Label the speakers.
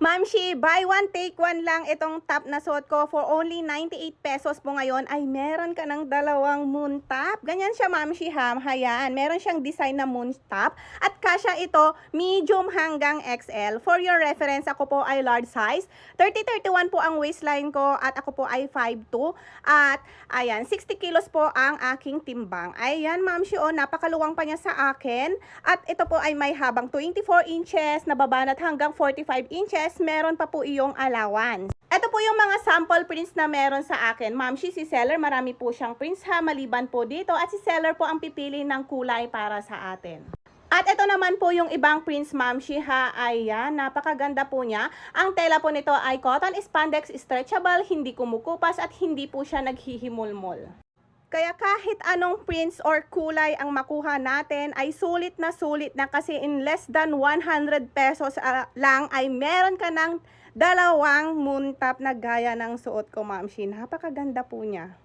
Speaker 1: Ma'am Shi, buy one take one lang itong top na suot ko for only 98 pesos po ngayon ay meron ka ng dalawang moon top. Ganyan siya Ma'am Shi ha, hayan. Meron siyang design na moon top at kasya ito medium hanggang XL. For your reference, ako po ay large size. 30-31 po ang waistline ko at ako po ay 5'2". At ayan, 60 kilos po ang aking timbang. Ayan Ma'am Shi, oh, napakaluwang pa niya sa akin. At ito po ay may habang 24 inches, nababanat hanggang 45 inches meron pa po iyong allowance. Ito po yung mga sample prints na meron sa akin. Ma'am, she, si seller, marami po siyang prints ha, maliban po dito. At si seller po ang pipili ng kulay para sa atin. At ito naman po yung ibang prints, ma'am, she ha. Ayan, napakaganda po niya. Ang tela po nito ay cotton spandex stretchable, hindi kumukupas at hindi po siya naghihimulmol. Kaya kahit anong prints or kulay ang makuha natin ay sulit na sulit na kasi in less than 100 pesos ah, lang ay meron ka ng dalawang moon top na gaya ng suot ko, ma'am Shin. Napakaganda po niya.